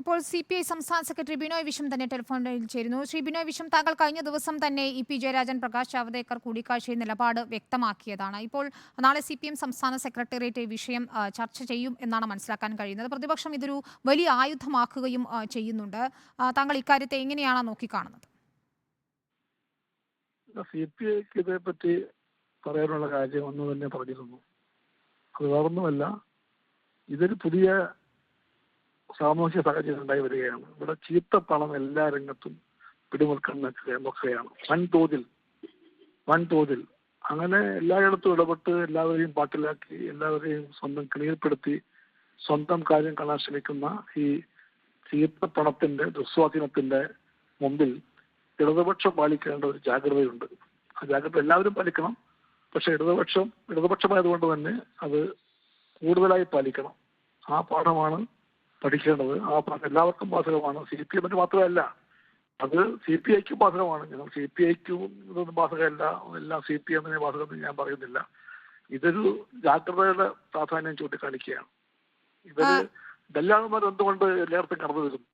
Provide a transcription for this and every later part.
ഇപ്പോൾ C P I സംസ്ഥാന secretary Binoy Viswam തന്നെ ടെലിഫോണിൽ ചേരുന്നു. ശ്രീ ബിനോയ് വിശ്വം താങ്കൾ കഴിഞ്ഞ ദിവസം തന്നെ ഇ പി ജയരാജൻ പ്രകാശ് ജാവദേക്കർ കൂടിക്കാഴ്ചയിൽ നിലപാട് വ്യക്തമാക്കിയതാണ്. ഇപ്പോൾ നാളെ സി സംസ്ഥാന സെക്രട്ടേറിയറ്റ് വിഷയം ചർച്ച ചെയ്യും എന്നാണ് മനസ്സിലാക്കാൻ കഴിയുന്നത്. പ്രതിപക്ഷം ഇതൊരു വലിയ ആയുധമാക്കുകയും ചെയ്യുന്നുണ്ട്. താങ്കൾ ഇക്കാര്യത്തെ എങ്ങനെയാണ് നോക്കിക്കാണുന്നത്? സി പി ഐക്ക് ഇതേപ്പറ്റി പറയാനുള്ള കാര്യം ഒന്ന് തന്നെ പറഞ്ഞിരുന്നു. അത് വേറൊന്നുമല്ല. ഇതൊരു പുതിയ സാമൂഹ്യ സാഹചര്യം ഉണ്ടായി വരികയാണ്. ഇവിടെ ചീത്ത പണം എല്ലാ രംഗത്തും പിടിമുറുക്കുന്ന നോക്കുകയാണ് വൻതോതിൽ വൻതോതിൽ. അങ്ങനെ എല്ലായിടത്തും ഇടപെട്ട് എല്ലാവരെയും പാട്ടിലാക്കി എല്ലാവരെയും സ്വന്തം ക്ലിയർപ്പെടുത്തി സ്വന്തം കാര്യം കാണാൻ ശ്രമിക്കുന്ന ഈ ചീത്ത പണത്തിന്റെ ദുസ്വാധീനത്തിന്റെ മുമ്പിൽ ഇടതുപക്ഷം പാലിക്കേണ്ട ഒരു ജാഗ്രതയുണ്ട്. ആ ജാഗ്രത എല്ലാവരും പാലിക്കണം. പക്ഷെ ഇടതുപക്ഷം ഇടതുപക്ഷമായതുകൊണ്ട് തന്നെ അത് കൂടുതലായി പാലിക്കണം. ആ പാഠമാണ് പഠിക്കേണ്ടത്. ആ എല്ലാവർക്കും ബാധകമാണ്. സി പി എമ്മിന് മാത്രമല്ല അത് സി പി ഐക്കും ബാധകമാണ്. ഞങ്ങൾ സി പി ഐക്കും ഇതൊന്നും ബാധകമല്ല. എല്ലാം സി പി എമ്മിനെ ബാധകമെന്ന് ഞാൻ പറയുന്നില്ല. ഇതൊരു ജാഗ്രതയുടെ പ്രാധാന്യം ചൂണ്ടിക്കാണിക്കുകയാണ്. ഇവർ ദല്ലാളന്മാർ എന്തുകൊണ്ട് എല്ലായിടത്തും കടന്നു വരും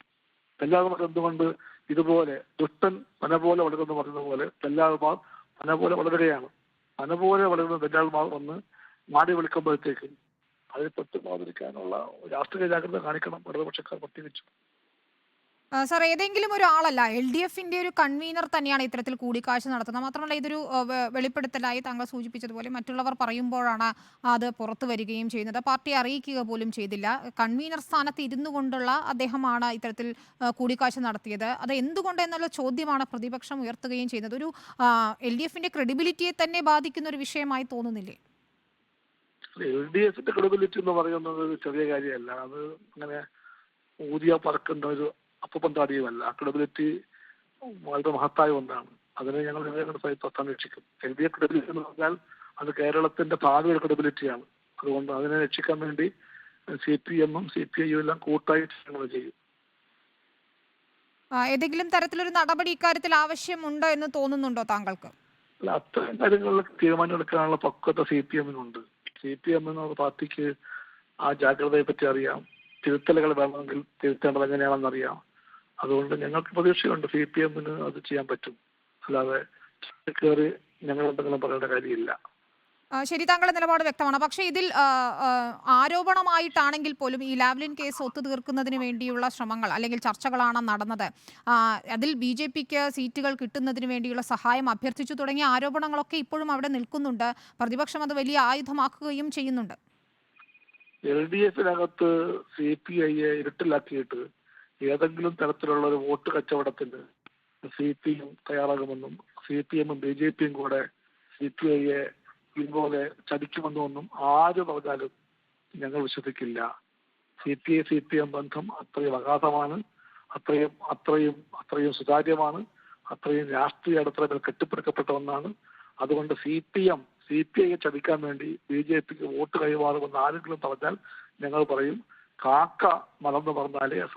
ദല്ലാളന്മാർ എന്തുകൊണ്ട് ഇതുപോലെ ദുഷ്ടൻ പന പോലെ വളരുമെന്ന് പറയുന്ന പോലെ ദല്ലാൾമാർ പന പോലെ വളരുകയാണ്. പന പോലെ വളരുന്ന ദല്ലാൾമാർ വന്ന് നാടി വിളിക്കുമ്പോഴത്തേക്ക് അതിൽ പെട്ടുപോകാതിരിക്കാനുള്ള രാഷ്ട്രീയ ജാഗ്രത കാണിക്കണം. ഇടതുപക്ഷക്കാർ പ്രത്യേകിച്ചു. സാർ ഏതെങ്കിലും ഒരാളല്ല എൽ ഡി എഫിന്റെ ഒരു കൺവീനർ തന്നെയാണ് ഇത്തരത്തിൽ കൂടിക്കാഴ്ച നടത്തുന്നത്. മാത്രമല്ല ഇതൊരു വെളിപ്പെടുത്തലായി താങ്കൾ സൂചിപ്പിച്ചതുപോലെ മറ്റുള്ളവർ പറയുമ്പോഴാണ് അത് പുറത്തു വരികയും ചെയ്യുന്നത്. പാർട്ടി അറിയിക്കുക പോലും ചെയ്തില്ല. കൺവീനർ സ്ഥാനത്ത് ഇരുന്നു കൊണ്ടുള്ള അദ്ദേഹമാണ് ഇത്തരത്തിൽ കൂടിക്കാഴ്ച നടത്തിയത്. അത് എന്തുകൊണ്ട് എന്നുള്ള ചോദ്യമാണ് പ്രതിപക്ഷം ഉയർത്തുകയും ചെയ്യുന്നത്. ഒരു എൽ ഡി എഫിന്റെ ക്രെഡിബിലിറ്റിയെ തന്നെ ബാധിക്കുന്ന ഒരു വിഷയമായി തോന്നുന്നില്ലേ? എൽ ഡി എഫിന്റെ ക്രെഡിബിലിറ്റി എന്ന് പറയുന്നത് ഒരു ചെറിയ കാര്യമല്ല. അത് അങ്ങനെ ഊതിയ പറക്കുന്ന ഒരു അപ്പപ്പന്താടിയുമല്ല ആ ക്രെഡിബിലിറ്റി വളരെ മഹത്തായ ഒന്നാണ്. അതിനെ ഞങ്ങൾ രക്ഷിക്കും സംരക്ഷിക്കും എൽ ഡി എഫ് ക്രെഡിബിലിറ്റി എന്ന് പറഞ്ഞാൽ അത് കേരളത്തിന്റെ ഭാവിയുടെ ക്രെഡിബിലിറ്റിയാണ് അതുകൊണ്ട് അതിനെ രക്ഷിക്കാൻ വേണ്ടി സി പി എമ്മും സി പി ഐയും എല്ലാം കൂട്ടായി ഞങ്ങൾ ചെയ്യും. ഏതെങ്കിലും തരത്തിലൊരു നടപടി ഇക്കാര്യത്തിൽ ആവശ്യമുണ്ടോ എന്ന് തോന്നുന്നുണ്ടോ താങ്കൾക്ക്? അല്ല അത്തരം കാര്യങ്ങളിലൊക്കെ തീരുമാനമെടുക്കാനുള്ള പക്വത സി പി എമ്മിനുണ്ട് സി പി എം എന്ന പാർട്ടിക്ക് ആ ജാഗ്രതയെ പറ്റി അറിയാം. തിരുത്തലുകൾ വേണമെങ്കിൽ തിരുത്തേണ്ടത് എങ്ങനെയാണെന്ന് അറിയാം. അതുകൊണ്ട് ഞങ്ങൾക്ക് പ്രതീക്ഷയുണ്ട് സി പി എമ്മിന് അത് ചെയ്യാൻ പറ്റും. അല്ലാതെ കയറി ഞങ്ങൾ എന്തെങ്കിലും പറയേണ്ട കാര്യമില്ല. ശരി താങ്കളുടെ നിലപാട് വ്യക്തമാണ്. പക്ഷേ ഇതിൽ ആരോപണമായിട്ടാണെങ്കിൽ പോലും ഈ ലാവ്ലിൻ കേസ് ഒത്തുതീർക്കുന്നതിന് വേണ്ടിയുള്ള ശ്രമങ്ങൾ അല്ലെങ്കിൽ ചർച്ചകളാണ് നടന്നത്. അതിൽ ബി ജെ പിക്ക് സീറ്റുകൾ കിട്ടുന്നതിന് വേണ്ടിയുള്ള സഹായം അഭ്യർത്ഥിച്ചു തുടങ്ങിയ ആരോപണങ്ങളൊക്കെ ഇപ്പോഴും അവിടെ നിൽക്കുന്നുണ്ട്. പ്രതിപക്ഷം അത് വലിയ ആയുധമാക്കുകയും ചെയ്യുന്നുണ്ട്. എൽ ഡി എഫിനകത്ത് സി പി ഐയെ ഇരുട്ടിലാക്കിയിട്ട് ഏതെങ്കിലും തരത്തിലുള്ള ഒരു വോട്ട് കച്ചവടത്തിന് സി പി എം തയ്യാറാകുമെന്നും സി പി എമ്മും ബി ജെ പിയും കൂടെ സി പി ഐയെ ഇതുപോലെ ചതിക്കുമെന്നൊന്നും ആര് പറഞ്ഞാലും ഞങ്ങൾ വിശ്വസിക്കില്ല. C P I C P M ബന്ധം അത്രയും അഗാധമാണ്. അത്രയും അത്രയും അത്രയും സുതാര്യമാണ്. അത്രയും രാഷ്ട്രീയ അടിത്തറയിൽ കെട്ടിപ്പടുക്കപ്പെട്ട ഒന്നാണ്. അതുകൊണ്ട് C P M C P ഐയെ ചതിക്കാൻ വേണ്ടി ബി ജെ പിക്ക് വോട്ട് കൈമാറുമെന്ന് ആരെങ്കിലും പറഞ്ഞാൽ ഞങ്ങൾ പറയും കാക്ക മലർന്നു പറഞ്ഞാലേ ആ,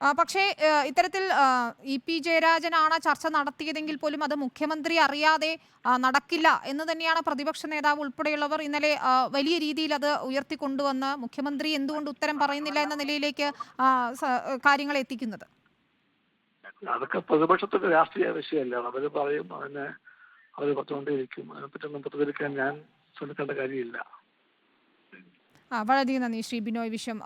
പക്ഷേ ഇത്തരത്തിൽ ഇ പി ജയരാജനാണ് ചർച്ച നടത്തിയതെങ്കിൽ പോലും അത് മുഖ്യമന്ത്രി അറിയാതെ നടക്കില്ല എന്ന് തന്നെയാണ് പ്രതിപക്ഷ നേതാവ് ഉൾപ്പെടെയുള്ളവർ ഇന്നലെ വലിയ രീതിയിൽ അത് ഉയർത്തിക്കൊണ്ടുവന്ന് മുഖ്യമന്ത്രി എന്തുകൊണ്ട് ഉത്തരം പറയുന്നില്ല എന്ന നിലയിലേക്ക് കാര്യങ്ങൾ എത്തിക്കുന്നത്. അതൊക്കെ പ്രതിപക്ഷത്തിന്റെ രാഷ്ട്രീയ വിഷയമല്ല. അവർ പറയും അതിനെ അവർ പറഞ്ഞുകൊണ്ടേയിരിക്കും അതിനെപ്പറ്റൊന്നും പ്രതികരിക്കാൻ ഞാൻ ശ്രമിക്കേണ്ട കാര്യമില്ല. വളരെയധികം നന്ദി ശ്രീ ബിനോയ് വിശ്വം.